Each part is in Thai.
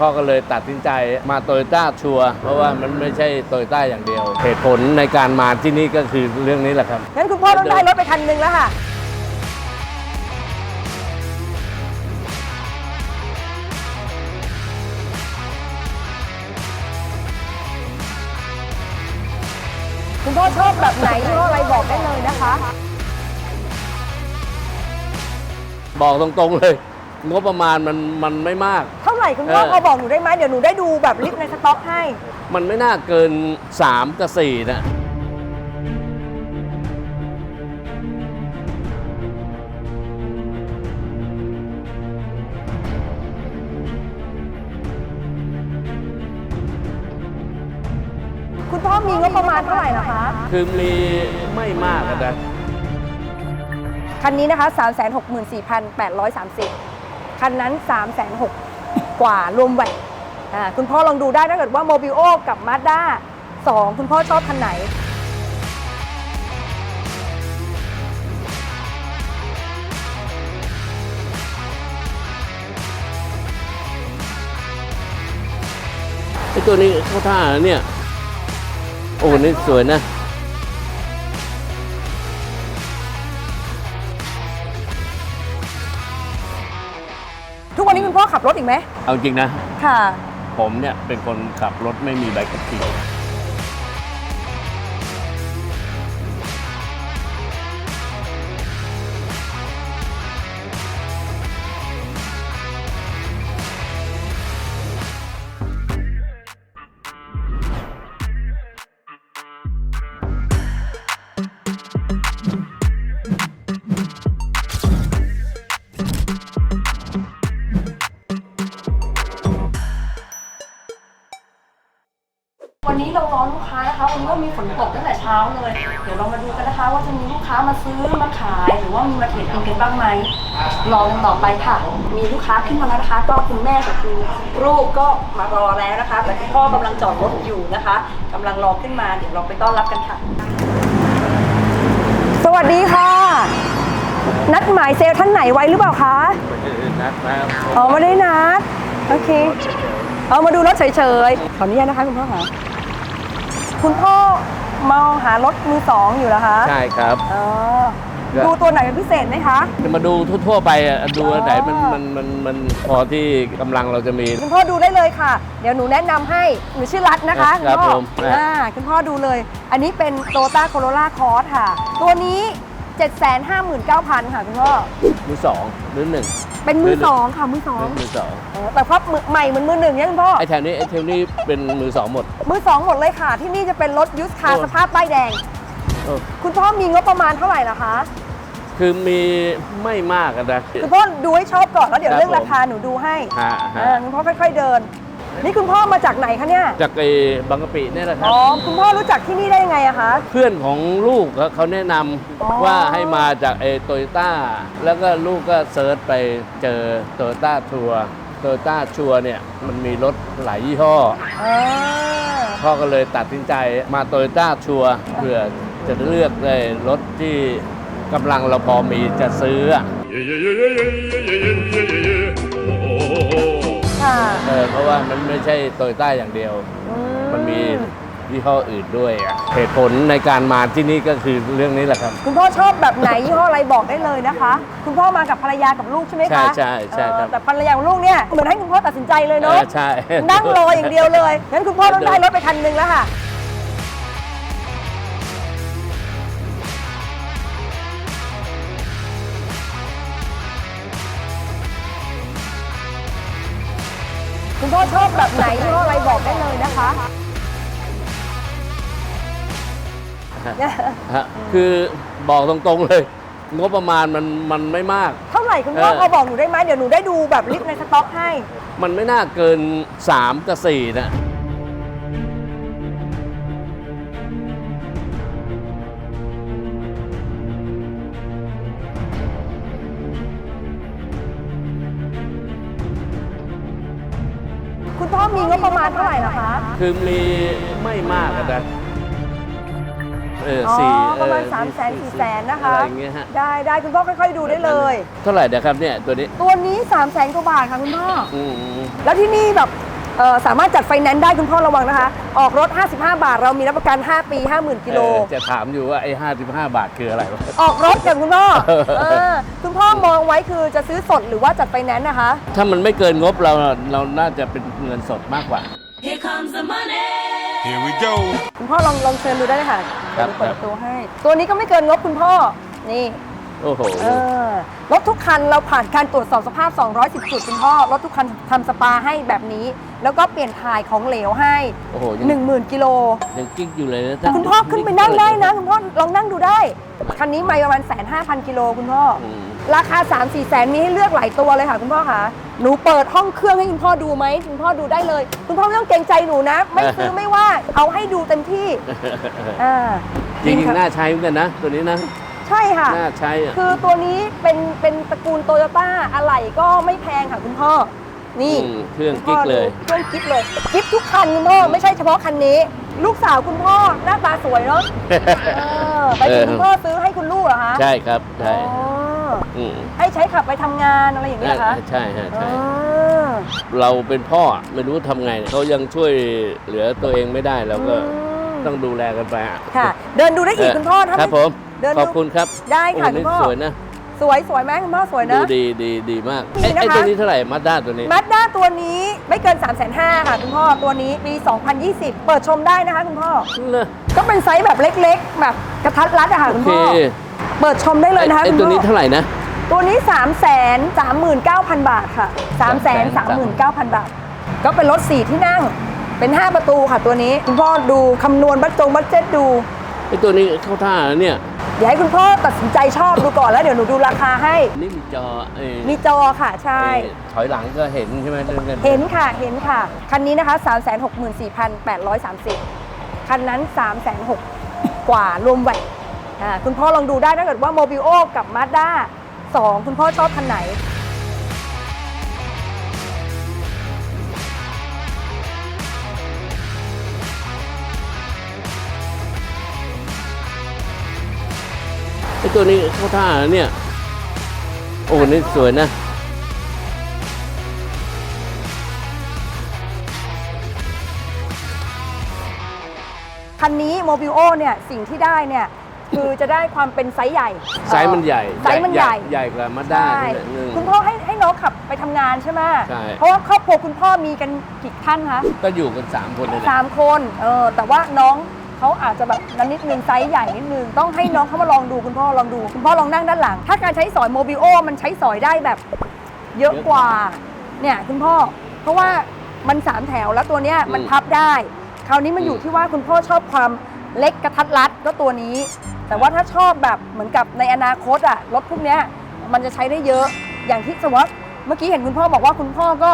พ่อก็เลยตัดสินใจมาโตโยต้าชัวร์เพราะว่ามันไม่ใช่โตโยต้าอย่างเดียว เหตุผลในการมาที่นี่ก็คือเรื่องนี้แหละครับงั้นคุณพ่อต้องได้รถไปคันหนึ่งแล้วค่ะ คุณพ่อชอบแบบไหนยี่ห้ออะไรบอกได้เลยนะคะ บอกตรงๆเลย งบประมาณมันมันไม่มาก เท่าไหร่คุณพ่อเออ พอบอกหนูได้ไหมเดี๋ยวหนูได้ดูแบบลิสต์ในสต็อกให้ มันไม่น่าเกิน 3 กับ4นะคุณพ่อมีงบประมาณเท่าไหร่นะคะ คือมีไม่มากอะนะคันนี้นะคะ 364,830 คันนั้น306,000กว่ารวมแวตอ่าคุณพ่อลองดูได้ถ้าเกิดว่าโมบิโอกับมาด้า2คุณพ่อชอบคันไหนไอตัวนี้เข้าท่านะเนี่ย โอ้นี่สวยนะ ขับรถอีกไหมเอาจริงนะ ค่ะ ผมเนี่ยเป็นคนขับรถไม่มีใบขับขี่ ซื้อมาขายหรือว่ามีมาเทรดอินกันบ้างไหมรอกันต่อไปค่ะ มีลูกค้าขึ้นมาแล้วนะคะ ก็คุณแม่กับคุณลูกก็มารอแล้วนะคะ แต่คุณพ่อกำลังจอดรถอยู่นะคะกำลังรอขึ้นมาเดี๋ยวเราไปต้อนรับกันค่ะ สวัสดีค่ะ นัดหมายเซลล์ท่านไหนไว้หรือเปล่าคะนัดแล้วอ๋อไม่ได้นัดโอเคเอามาดูรถเฉยๆขออนุญาตนะคะคุณพ่อคะคุณพ่อ มองหารถมือสองอยู่แล้วคะใช่ครับ อ๋อครับดูตัวไหนเป็นพิเศษไหมคะจะมาดูทั่วๆไปอะดูอันไหนมันอ๋อมันมันมันพอที่กำลังเราจะมี คุณพ่อดูได้เลยค่ะ เดี๋ยวหนูแนะนำให้ หนูชื่อรัตนะคะครับณพ่อผมครับอ่าคุณพ่อดูเลย อันนี้เป็นโตต้าโคโรล่าคอร์สค่ะ ตัวนี้ 759,000 ค่ะคุณพ่อ มือสองหรือหนึ่งเป็นมือสองค่ะมือสองมือสองเออแต่เพราะมือใหม่เหมือนมือหนึ่งเนี่ยคุณพ่อ ไอ้แถวนี้ไอ้แถวนี้เป็นมือสองหมด มือสองหมดเลยค่ะ ที่นี่จะเป็นรถยูสคาโอ้ร์สภาพป้ายแดง เออ คุณพ่อมีงบประมาณเท่าไหร่ล่ะคะ คือมีไม่มากอะนะ คุณพ่อดูให้ชอบก่อนแล้วเดี๋ยวครับเรื่องราผมคาหนูดูให้ฮะฮะ เออคุณพ่อค่อยๆเดิน นี่คุณพ่อมาจากไหนคะเนี่ย จากไอ้บางกะปิเนี่ยแหละครับ อ๋อ คุณพ่อรู้จักที่นี่ได้ยังไงอะคะ เพื่อนของลูกเขาเขาแนะนำอ๋อ ว่าให้มาจากไอ้โตโยต้าแล้วก็ลูกก็เซิร์ชไปเจอโตโยต้าทัวร์โตโยต้าชัวร์เนี่ยมันมีรถหลายยี่ห้อ อ่า พ่อก็เลยตัดสินใจมาโตโยต้าชัวร์เพื่อจะเลือกได้รถที่กำลังเราพอมีจะซื้ออะ ค่ะเออเพราะว่ามันไม่ใช่โตโยต้าอย่างเดียว อืมันมียี่ห้ออื่นด้วยอะเหตุผลในการมาที่นี่ก็คือเรื่องนี้แหละครับ คุณพ่อชอบแบบไหนยี่ห้ออะไรบอกได้เลยนะคะ คุณพ่อมากับภรรยากับลูกใช่ไหมคะใช่ใช่ใช่ครับ เออแต่ภรรยากับลูกเนี่ยเหมือนให้คุณพ่อตัดสินใจเลยเอเนาะอใช่ นั่งรออย่างเดียวเลยงั้นคุณพ่อต้องได้รถไปคันหนึ่งแล้วค่ะ คุณพ่อชอบแบบไหนยี่ห้ออะไรบอกได้เลยนะคะ ฮะคือบอกตรงๆเลย งบประมาณมันมันไม่มาก เท่าไหร่คุณพ่อเออ พอบอกหนูได้ไหมเดี๋ยวหนูได้ดูแบบลิสต์ในสต็อกให้ มันไม่น่าเกิน 3 กับ4นะ คะคือมีไม่มากอะนะเอออ๋อสี่ประมาณเออ3 0 0 0 0 0 4แสนนะคะอะไรอย่างเงี้ยฮะได้ได้คุณพ่อค่อยๆดูได้เลย เท่าไหร่เดี๋ยวครับเนี่ยตัวนี้ตัวนี้ 3 0 0แสนกว่าบาทค่ะคุณพ่ออืม แล้วที่นี่แบบเอ่อสามารถจัดไฟแนนซ์ได้คุณพ่อระวังนะคะ ออกรถ 55 บาท เรามีรับประกัน 5 ปี 50,000 กิโล เออจะถามอยู่ว่าไอ้55 บาทคืออะไรวะ ออกรถกับคุณพ่อเออคุณพ่อมองไว้คือจะซื้อสดหรือว่าจัดไฟแนนซ์นะคะ ถ้ามันไม่เกินงบเราเราน่าจะเป็นเงินสดมากกว่า Here comes the money. Here we go. คุณพ่อลองลองเชิญดูได้เลยค่ะครับ เดี๋ยวเปิครัดบตัวให้ ตัวนี้ก็ไม่เกินงบคุณพ่อ นี่ โอ้โห เออ รถทุกคันเราผ่านการตรวจสอบสภาพ 210 จุดคุณพ่อ รถทุกคันทำสปาให้แบบนี้ แล้วก็เปลี่ยนถ่ายของเหลวให้ โอ้โหยัง10,000 กิโล ยังกิ๊กอยู่เลยนะคุณพ่อขึ้นไปนั่งได้นะ คุณพ่อลองนั่งดูได้ คันนี้ไม่ประมาณแสนห้าพันกิโลคุณพ่อออืม ราคา 3 4แสนมีให้เลือกหลายตัวเลยค่ะคุณพ่อคะหนูเปิดห้องเครื่องให้คุณพ่อดูไหมคุณพ่อดูได้เลย คุณพ่อไม่ต้องเกรงใจหนูนะ ไม่ซื้อไม่ว่าเอาให้ดูเต็มที่อ่าจริงค่ะๆน่าใช้เหมือนกันนะ ตัวนี้นะ ใช่ค่ะน่าใช้อะคือตัวนี้เป็นเป็นตระกูลโตโยต้าอะไหล่ก็ไม่แพงค่ะคุณพ่อ นี่อืมเครื่องกิ๊กเลยเครื่องกิ๊กเลยกิ๊กทุกคันคุณพ่อไม่ใช่เฉพาะคันนี้ ลูกสาวคุณพ่อหน้าตาสวยเนาะเออไปถึงคุณพ่อซื้อให้คุณลูกเหรอคะ ใช่ครับใช่ อ๋อ อืมให้ใช้ขับไปทำงานอะไรอย่างเงี้ยเหรอคะใช่ฮะอ๋ใช่อเราเป็นพ่อไม่รู้ทำไงเขายังช่วยเหลือตัวเองไม่ได้เราก็มต้องดูแลกันไปอะค่ะ เดินดูได้อีกคุณพ่อถ้าครับไม่ผมเดินดู ขอบคุณครับได้ค่ะโอ้นี่คุณพ่อสวยนะสวยสวยไหมคุณพ่อสวยดูนะ ดีดีดีมากดีไอ้นะคะ ไอ้ตัวนี้เท่าไหร่มาด้าตัวนี้มาด้าตัวนี้ไม่เกิน 3 5 0 0 0ค่ะคุณพ่อตัวนี้ปี 2020 เปิดชมได้นะคะคุณพ่อเนอะก็เป็นไซส์แบบเล็ก ๆ แบบกระทัดรัดอะค่ะโอคุณเค พ่อ เปิดชมได้เลยนะคะไอ้คุณตัวพ่นี้อเท่าไหร่นะ ตัวนี้ 3 3 9 0 0 0 บาทค่ะ3 3 9 0 0 0 บาท ก็เป็นรถ 4 ที่นั่ง เป็น 5 ประตูค่ะตัวนี้ คุณพ่อดูคำนวณบัตจงบัตเจ็ตดู ไอ้ตัวนี้เข้าท่านะเนี่ย เดี๋ยวให้คุณพ่อตัดสินใจชอบดูก่อนแล้วเดี๋ยวหนูดูราคาให้ นี่มีจอเอ้ยมีจอค่ะใช่ เอ้ยถอยหลังก็เห็นใช่ไหมเรื่องกันเห็นค่ะเห็นค่ะ คันนี้นะคะ 364,830 คันนั้น306,000กว่ารวมแวต อ่าคุณพ่อลองดูได้ถ้าเกิดว่าโมบิโอกับมาด้า2คุณพ่อชอบคันไหน ไอ้ตัวนี้เข้าท่านะเนี่ย โอ้นี่สวยนะ คันนี้โมบิโอเนี่ยสิ่งที่ได้เนี่ย คือจะได้ความเป็นไซส์ใหญ่ ไซส์มันใหญ่ไซส์มันใหญ่ ใหญ่กว่ามาด้าใช่ นิดนึง คุณพ่อให้ให้น้องขับไปทำงานใช่ไหมใช่ เพราะว่าครอบครัวคุณพ่อมีกันกี่ท่านคะก็อยู่กัน 3 คนเลยแหละ สามคน เออ แต่ว่าน้องเขาอาจจะแบบนั้นนิดนึงไซส์ใหญ่นิดนึง ต้องให้น้องเขามาลองดูคุณพ่อลองดู คุณพ่อลองนั่งด้านหลัง ถ้าการใช้สอยโมบิโอมันใช้สอยได้แบบ เยอะกว่า เนี่ยคุณพ่อ เพราะว่ามันสามแถวแล้วตัวเนี้ยมันพับได้ คราวนี้มันอยู่ที่ว่าคุณพ่อชอบความ เล็กกระทัดรัดก็ตัวนี้ แต่ว่าถ้าชอบแบบเหมือนกับในอนาคตอะรถพวกเนี้ยมันจะใช้ได้เยอะอย่างที่สมมติว่าเมื่อกี้เห็นคุณพ่อบอกว่าคุณพ่อก็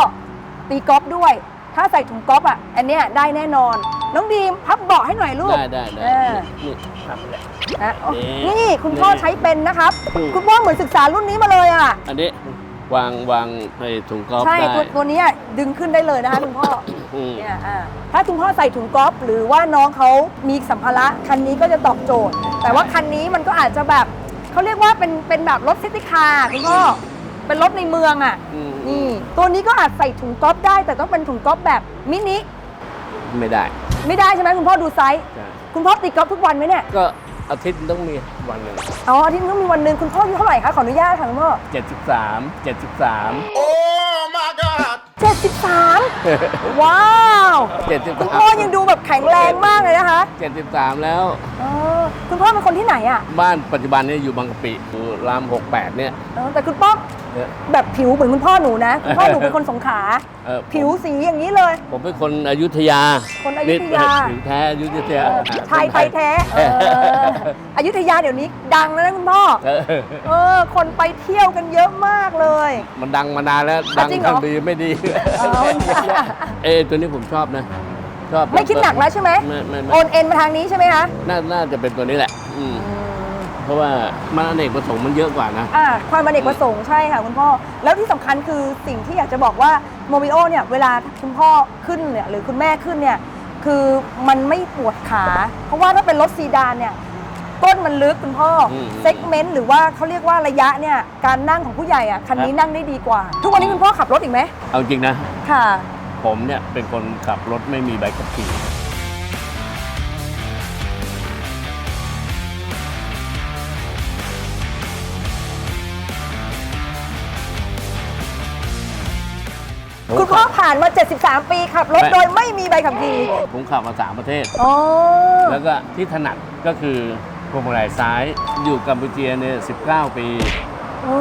ตีกอล์ฟด้วย ถ้าใส่ถุงกอล์ฟอะอันเนี้ยได้แน่นอน น้องดีมพับเบาะให้หน่อยลูกได้ได้ได้เออ นี่ทำเลยนะโอ้นี่ นี่คุณพ่อนี่ใช้เป็นนะครับ อืม คุณพ่อเหมือนศึกษารุ่นนี้มาเลยอะอันนี้ วางวางในถุงกอล์ฟใช่ได้ตัวตัวเนี้ยดึงขึ้นได้เลยนะคะคุณพ่อ อืม เนี่ยอ่าถ้าคุณพ่อใส่ถุงกอล์ฟหรือว่าน้องเขามีสัมภาระคันนี้ก็จะตอบโจทย์ แต่ว่าคันนี้มันก็อาจจะแบบเขาเรียกว่าเป็นเป็นแบบรถซิตี้คาร์คุณพ่อเป็นรถในเมืองอะอืม นี่ตัวนี้ก็อาจใส่ถุงกอล์ฟได้ แต่ต้องเป็นถุงกอล์ฟแบบมินิไม่ได้ไม่ไม่ได้ใช่ไหมคุณพ่อดูไซส์ใช่คุณพ่อตีกอล์ฟทุกวันไหมเนี่ยก็ อาทิตย์ต้องมีวันหนึ่งอ๋ออาที่นึงต้องมีวันหนึ่งคุณพ่ออายู่เท่าไหร่คะขออนุญาตค่ะคุณพ่อ73 73 Oh my God. 73 ว้าวคุณพ่อยัง73ดูแบบแข็งแรงมากเลยนะคะ 73 แล้วเออคุณพ่อเป็นคนที่ไหนอะ บ้านปัจจุบันเนี่ยอยู่บางกะปิอยู่ราม 68 เนี่ยเออแต่คุณพ่อเนี่ย แบบผิวเหมือนคุณพ่อหนูนะคุณพ่อหนูเป็นคนสงขลาเออผมผิวสีอย่างนี้เลย ผมเป็นคนอยุธยาคนอยุธยา ผิวแท้อยุธยาไทยไทยแท้เอออยุธยาเดี๋ยวนี้ดังแล้วนะคุณพ่อเออเออ คนไปเที่ยวกันเยอะมากเลย มันดังมานานแล้วดังจริงเหรอ ทั้งดีไม่ดีอ๋อเอ้ตัวนี้ผมชอบนะ ชอบไม่คิดหนักแล้วใช่ไหมไม่ไม่โอไม่นเอ็นมาทางนี้ใช่ไหมคะ น่าน่าจะเป็นตัวนี้แหละ อืม เพราะว่ามันอเนกประสงค์มันเยอะกว่านะ อ่าความอเนกประสงค์ใช่ค่ะคุณพ่อ แล้วที่สำคัญคือสิ่งที่อยากจะบอกว่าโมบิโอเนี่ยเวลาคุณพ่อขึ้นเนี่ยหรือคุณแม่ขึ้นเนี่ยคือมันไม่ปวดขา เพราะว่าถ้าเป็นรถซีดานเนี่ยก้นมันลึกคุณพ่ออมเซกเมนต์หรือว่าเขาเรียกว่าระยะเนี่ยการนั่งของผู้ใหญ่อะคันนี้ครับ นั่งได้ดีกว่า ทุกวันนี้คุณพ่อขับรถอีกไหมเอาจริงนะ ค่ะผผมเนี่ยเป็นคนขับรถไม่มีใบขับขี่ คุณพ่อผ่านมา 73 ปีขับรถไม่โดยไม่มีใบขับขี่ผมขับมาสามประเทศ อ๋อ แล้วก็ที่ถนัดก็คือพวงมาลัยซ้ายอยู่กัมพูเชียเนี่ย19 ปี อ๋อ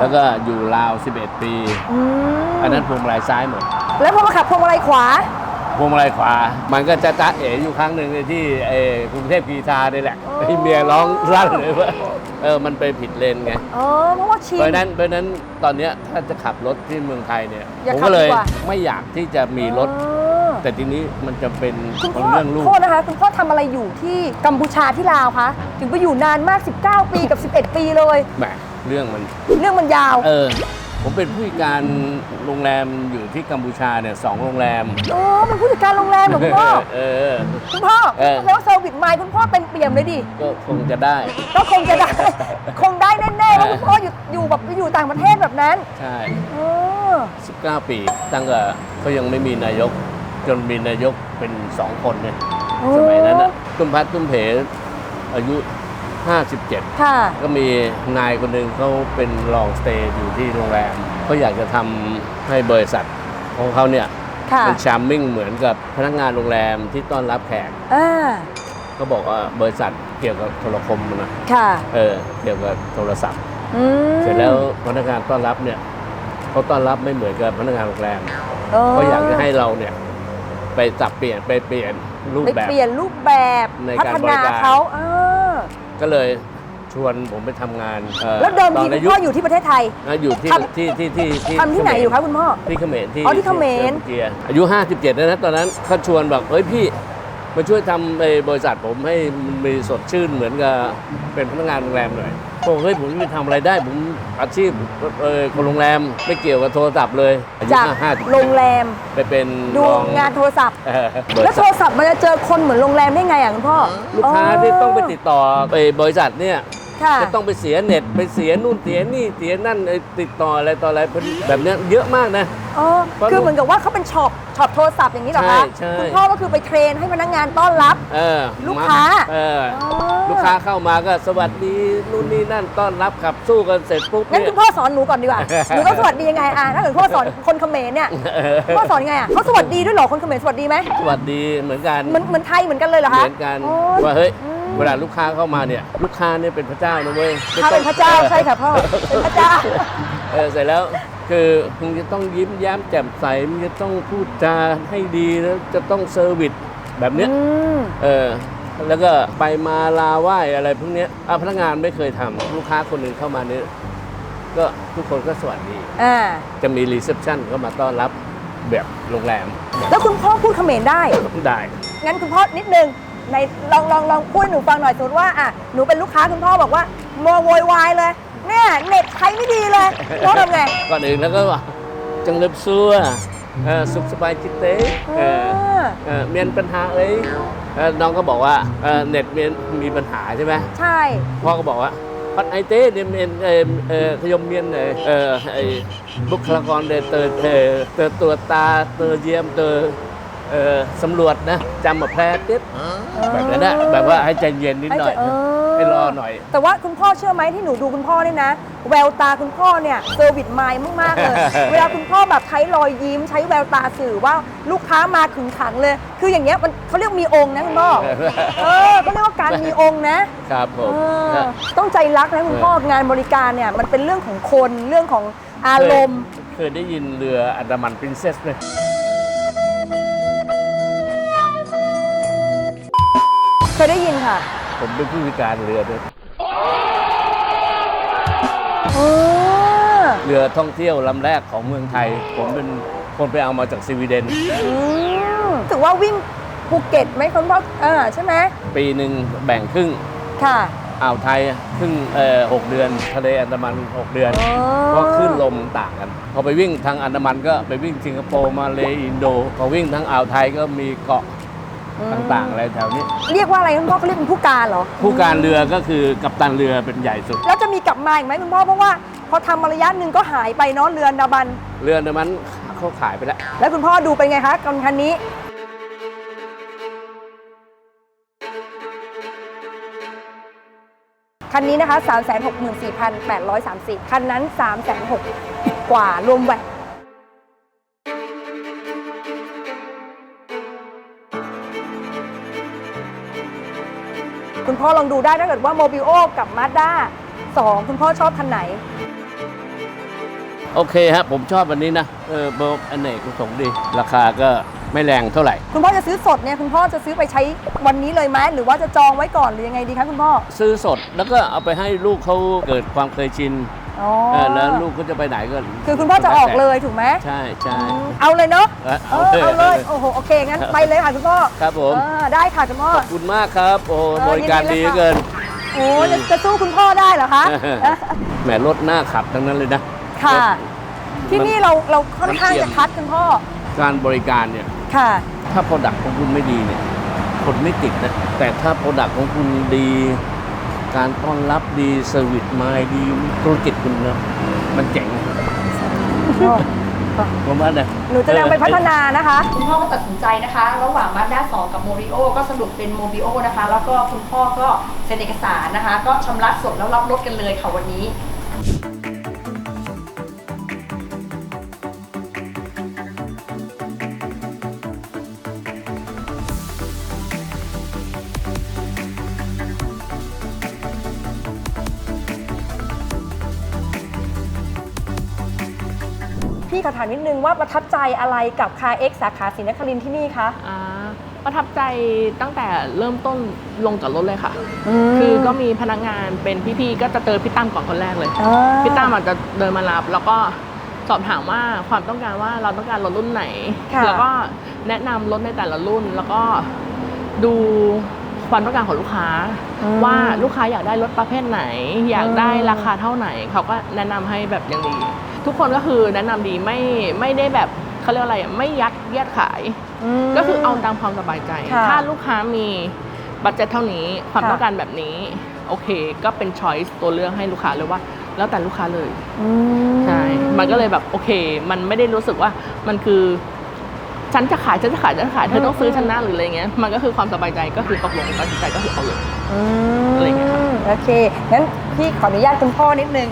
แล้วก็อยู่ลาว 11 ปี อืมอันนั้นพวงมาลัยซ้ายหมด แล้วพอมาขับพวงมาลัยขวา พวงมาลัยขวา มันก็จะจ๊ะเอ๋อยู่ครั้งหนึ่งในที่เออกรุงเทพกีตาร์นี่แหละอ๋อให้เมียร้องรั่นเลยว่าเออมันไปผิดเลนไงอ๋อเพราะว่าชิน เพราะฉะนั้นเพราะฉะนั้นตอนเนี้ยถ้าจะขับรถที่เมืองไทยเนี่ยอย่าผมขับก็เลยดีกว่า ไม่อยากที่จะมีรถอ๋อแต่ทีนี้มันจะเป็นคุณขพ่องอเรื่องลูก โทษนะคะ คุณพ่อทำอะไรอยู่ที่กัมพูชาที่ลาวคะ ถึงไปอยู่นานมาก 19 ปีกับ 11 ปีเลย แหมเรื่องมัน เรื่องมันยาว เออ ผมเป็นผู้จัดการโรงแรมอยู่ที่กัมพูชาเนี่ยสองโรงแรมอ๋อเป็นผู้จัดการโรงแรมเหรอคุณพ่อ เออ คุณพ่อเออ แล้วเซอร์วิสไมล์คุณพ่อเป็นเปี่ยมเลยดิ ก็คงจะได้ ก็คงจะได้ คงได้แน่ๆเพราะคุณพ่ออยู่อยู่แบบไปอยู่ต่างประเทศแบบนั้นใช่อ๋อ19 ปีตั้งแต่เขายังไม่มีนายก จนมีนายกเป็นสองคนเนี่ย สมัยนั้นอะตุ้มพัดตุ้มเพอายุ 57 ค่ะ ก็มีนายคนหนึ่งเขาเป็นลองสเตย์อยู่ที่โรงแรมเขาอยากจะทำให้บริษัทของเขาเนี่ยค่ะเป็นชาร์มมิ่งเหมือนกับพนักงานโรงแรมที่ต้อนรับแขกอ่าเขาบอกว่าบริษัทเกี่ยวกับโทรคมนะค่ะเออเกี่ยวกับโทรศัพท์ อืมเสร็จแล้วพนักงานต้อนรับเนี่ยเขาต้อนรับไม่เหมือนกับพนักงานโรงแรมอ๋เขาอยากจะให้เราเนี่ยไปจับเปลี่ยนไปเปลี่ยนรูปไปแบบ เปลี่ยนรูปแบบในพัการฒบรินาการ เขาอ่า ก็เลยชวนผมไปทำงานอ่อแล้วเดิมตอทีนคุณอายุพ่ออยู่ที่ประเทศไทย นะอยู่ที่ทำที่ที่ที่ที่ทำที่ไหนอยู่คะคุณพ่อ ที่เขมรที่อ๋อที่เขมร กัพูเชียอายุ 57แล้วนะตอนนั้นเขาชวนแบบเฮ้ยพี่ มาช่วยทำไอ้บริษัทผมให้มันมีสดชื่นเหมือนกับเป็นพนักงานโรงแรมหน่อยบอกเฮ้ยผมจะไปทำอะไรได้ผมอาชีพเออคนโรงแรมไม่เกี่ยวกับโทรศัพท์เลยอายุจากห้าโรงแรม ไปเป็นดูรองงานโทรศัพท์ เออบริแล้วษัโททรศัพท์มันจะเจอคนเหมือนโรงแรมได้ไงอะคุณพ่อลูกค้าที่ต้องไปติดต่อไปบริษัทเนี่ย ค่ะจะต้องไปเสียเน็ตไปเสียนู่นเสียนี่เสียนั่นไอ้ติดต่ออะไรต่ออะไรแบบเนี้ยเยอะมากนะอ๋อเพราะคือเหมือนกับว่าเขาเป็นช็อปช็อปโทรศัพท์อย่างนี้เหรอใช่คะใช่ คุณพ่อก็คือไปเทรนให้พนักงานต้อนรับ เออลูกค้า เออออลูกค้าเข้ามาก็สวัสดีนู่นนี่นั่นต้อนรับขับสู้กันเสร็จปุ๊บงั้นเนี่ย คุณพ่อสอนหนูก่อนดีกว่า หนูต้องสวัสดียังไงอะถ้าเกิดคุณพ่อสอนคนเขมรเนี่ยเออคุณพ่อสอนยังไงอะเขาสวัสดีด้วยเหรอคนเขมรสวัสดีไหมสวัสดีเหมือนกัน เหมือนเหมือนไทยเหมือนกันเลยเหรอเหคะมือนกัน โอ้ว่าเฮ้ย อืม เวลาลูกค้าเข้ามาเนี่ย ลูกค้าเนี่ยเป็นพระเจ้านะเว้ยไม่ข้าต้เป็องนพระเจ้าใช่ค่ะพ่อเป็นพระเจ้าเออเสร็จแล้วคือมึงจะต้องยิ้มแย้มแจ่มใสมึงจะต้องพูดจาให้ดีแล้วจะต้องเซอร์วิสแบบเนี้ยอืมเออแล้วก็ไปมาลาไหว้อะไรพวกเนี้ยอะพนักงานไม่เคยทำลูกค้าคนหนึ่งเข้ามาเนี่ยก็ทุกคนก็สวัสดีอ่าจะมีรีเซพชันเข้ามาต้อนรับแบบโรงแรม แล้วคุณพ่อพูดเขมรได้ ได้ งั้นคุณพ่อนิดนึง ในลองลองลองพูดให้หนูฟังหน่อยสมมติว่าอะหนูเป็นลูกค้าคุณพ่อบอกว่ามัวโวยวายเลยเนี่ยเน็ตใช้ไม่ดีเลยพ่อทำไงก่อนอื่นแล้วก็ว่าจังเล็บซัวเออสุขสบายจิตเต้เออเออเมียนปัญหาเอ้ยเออน้องก็บอกว่าเออเน็ตเมียนมีปัญหาใช่ไหมใช่พ่อก็บอกว่าพัดไอเต้เนี่ยเมียนเออเออขยมเมียนเออเออไอบุคลากรเดเตอร์เออเตอตัวจตาเตอเยี่ยมเตอ เออสำรวจนะจำมาแพร่ติดแบบนั้นนะแบบว่าให้ใจเย็นนิดหน่อยให้ใจเออ ให้รอหน่อย แต่ว่าคุณพ่อเชื่อไหมที่หนูดูคุณพ่อเนี่ยนะ แววตาคุณพ่อเนี่ยเซอร์วิสไมล์มาก ๆ เลย เวลาคุณพ่อแบบใช้รอยยิ้มใช้แววตาสื่อว่าลูกค้ามาขึงขังเลย คืออย่างเงี้ยมันเขาเรียกมีองค์นะคุณพ่อ เออเขาเรียกว่าการมีองค์นะ ครับผเอมอต้องใจรักนะคุณพ่องานบริการเนี่ยมันเป็นเรื่องของคนเรื่องของอารมณ์ เคยได้ยินเรืออันดามันปรินเซสไหม เคยได้ยินค่ะ ผมเป็นผู้พิการเรือด้วยเออเรือท่องเที่ยวลำแรกของเมืองไทย ผมเป็นคนไปเอามาจากสวีเดน อืมถือว่าวิ่งภูเก็ตไหมคุณพ่อเออใช่ไหมปีหนึ่งแบ่งครึ่งค่ะ อ่าวไทยครึ่งเอ่อหกเดือน ทะเลอันดามัน6เดือน อ๋อ เพราะคลื่นลมต่างกัน พอไปวิ่งทางอันดามันก็ไปวิ่งสิงคโปร์มาเลอินโด พอวิ่งทางอ่าวไทยก็มีเกาะ ต่างๆ อะไรแถวนี้ เรียกว่าอะไรคุณพ่อเขาเรียกเป็นผู้การเหรอ ผู้การเรือก็คือกัปตันเรือเป็นใหญ่สุด แล้วจะมีกลับมาอีกไหมคุณพ่อเพราะว่า พอทำมาระยะหนึ่งก็หายไปเนาะเรือนดาบัน เรืออันดามันคเขาขายไปแล้ว แล้วคุณพ่อดูเป็นไงคะกับคันนี้ คันนี้นะคะ 364,830คันนั้น 360,000กว่ารวมแวต คุณพ่อลองดูได้ถ้าเกิดว่าโมบิโอกับมาด้า2คุณพ่อชอบคันไหน โอเคฮะผมชอบอันนี้นะเออเบอร์อนเนกประสงค์ดี ราคาก็ไม่แรงเท่าไหร่ คุณพ่อจะซื้อสดเนี่ยคุณพ่อจะซื้อไปใช้วันนี้เลยไหมหรือว่าจะจองไว้ก่อนหรือยังไงดีคะคุณพ่อ ซื้อสดแล้วก็เอาไปให้ลูกเขาเกิดความเคยชิน อ๋อเออแล้วลูกก็จะไปไหนก็คือคุณพ่อจะออกเลยถูกไหมใช่ใช่อืมเอาเลยเนาะเออเอเอาอเลยเอาเลยโอ้โหโอเคงั้นไปเลยค่ะคุณพ่อครับผมเออได้ค่ะคุณพ่อขอบคุณมากครับ โอ้เออบริการยิดีนดีเหลือเลยค่ะเกินโอ้จะจะสู้คุณพ่อได้เหรอคะแหมรถหน้าขับทั้งนั้นเลยนะค่ะรถที่นี่เราเราค่อนข้างน้ำเทียมจะคัดคุณพ่อการบริการเนี่ยค่ะ ถ้าโปรดักของคุณไม่ดีเนี่ยคนไม่ติดนะแต่ถ้าโปรดักของคุณดี การต้อนรับดีเซอร์วิสมาดีธุรกิจคุณนะมันเจ๋งผมว่าเนี่ยหนูจะนำไปพัฒนานะคะ คุณพ่อก็ตัดสินใจนะคะ ระหว่างมาด้า2กับโมริโอก็สรุปเป็นโมบิโอนะคะ แล้วก็คุณพ่อก็เซ็นเอกสารนะคะ ก็ชำระสดแล้วรับรถกันเลยค่ะวันนี้ ขอถามนิดนึงว่าประทับใจอะไรกับคาเอ็กสาขาศรีนครินทร์ที่นี่คะ อ่าประทับใจตั้งแต่เริ่มต้นลงจากรถเลยค่ะมคือก็มีพนักงานเป็นพี่ๆก็จะเจอพี่ตั้มก่อนคนแรกเลย อ่า พี่ตั้มอาจจะเดินมารับ แล้วก็สอบถามว่าความต้องการว่าเราต้องการรถรุ่นไหน ค่ะ แล้วก็แนะนำรถในแต่ละรุ่น แล้วก็ดูความต้องการของลูกค้าอืมว่าลูกค้าอยากได้รถประเภทไหน อยากได้อืมราคาเท่าไหน เขาก็แนะนำให้แบบอย่างดี ทุกคนก็คือแนะนำดีไม่ไม่ได้แบบเขาเรียกอะไรอะไม่ยัดเยียดขายมก็คือเอาตามความสบายใจค่ะถ้าลูกค้ามีบัตเจ็ตเท่านี้ความค่ะต้องการแบบนี้ โอเค ก็เป็นช้อยส์ตัวเลือกให้ลูกค้าเลยว่า แล้วแต่ลูกค้าเลยอืมใช่มันก็เลยแบบโอเค มันไม่ได้รู้สึกว่ามันคือฉันจะขายฉันจะขายฉันจะขายเธอต้องซื้อฉันนะหรืออะไรเงี้ยมันก็คือความสบายใจก็คือตกลงตัดสินใจก็คือเอาเลยอืมอะไรอย่างเงี้ยค่ะโอเคงั้นพี่ขออนุญาตคุณพ่อนิดนึง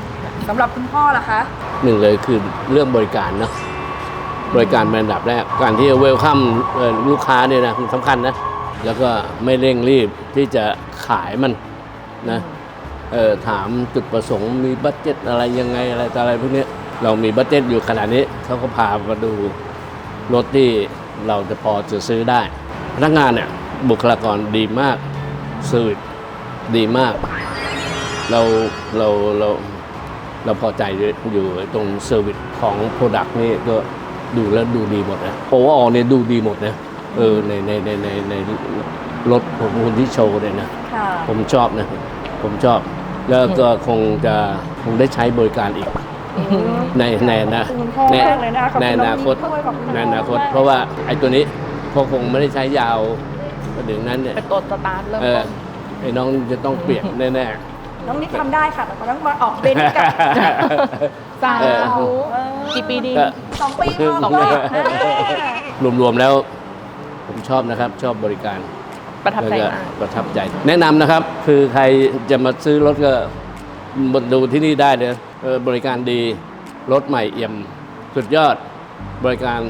สำหรับคุณพ่อล่ะคะ หนึ่งเลยคือเรื่องบริการเนาะบริการเป็นอันดับแรก การที่เวลคัมลูกค้าเนี่ยนะสำคัญนะ แล้วก็ไม่เร่งรีบที่จะขายมันนะเออถามจุดประสงค์มีบัตเจ็ตอะไรยังไงอะไรต่ออะไรพวกเนี้ยเรามีบัตเจ็ตอยู่ขนาดนี้เขาก็พามาดูรถที่เราจะพอจะซื้อได้ พนักงานเนี่ยบุคลากรดีมากเซอร์วิสดีมาก เราเราเรา เราพอใจอยู่ตรงเซอร์วิสของโปรดักต์นี่ก็ดูแล้วดูดีหมดนะโอเวอร์ออเนี่ยดูดีหมดนะเออในในในในในรถของคุณที่โชว์เนี่ยนะค่ะผมชอบนะ ผมชอบ แล้วก็คงจะคงได้ใช้บริการอีก ในในนะขอบคุณพ่อในมากเลยนะคะขอบคุณในอนาคตน้องมิ้นด้วยขอบคุณในอนาคตมากเพราะว่าไอ้ตัวนี้พอคงไม่ได้ใช้ยาวถึงนั้นเนี่ยเป็นตัวสตาร์ทเริ่มเออต้นไอ้น้องจะต้องเปลี่ยนแน่ น้องนิดทำได้ค่ะแต่ตอนนั้นมาออกเบนซ์กับสาเออธุเออกี่ปีดีๆก็สองปีพอสองคุณปีพ่อรวมๆแล้ว ผมชอบนะครับ ชอบบริการประทับใจแล้วก็มากประทับใจ แนะนำนะครับ คือใครจะมาซื้อรถก็มาดูที่นี่ได้เลยเออบริการดี รถใหม่เอี่ยม สุดยอดบริการ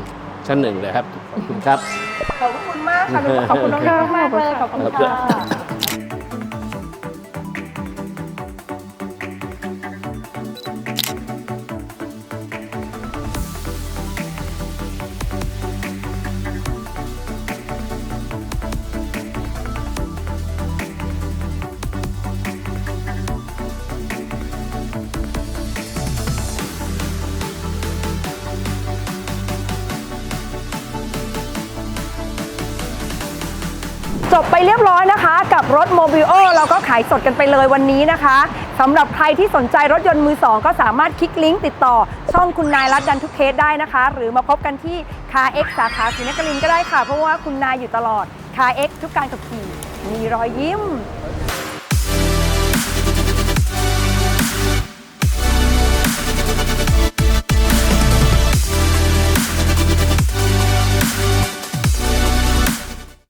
ชั้นหนึ่งเลยครับ ขอบคุณครับ ขอบคุณมากค่ะหนูขอบคุณน้องนิดมากๆเลย ขอบคุณครับค่ะ บไปเรียบร้อยนะคะ กับรถโมบิโอเราก็ขายสดกันไปเลยวันนี้นะคะสำหรับใครที่สนใจรถยนต์มือสองก็สามารถคลิกลิงก์ติดต่อ ช่องคุณนายรัดดันทุกเคสได้นะคะ หรือมาพบกันที่คาเอ็กสาขาศรีนครินทร์ก็ได้ค่ะ เพราะว่าคุณนายอยู่ตลอดคาเอ็กทุกการขับขี่มีรอยยิ้ม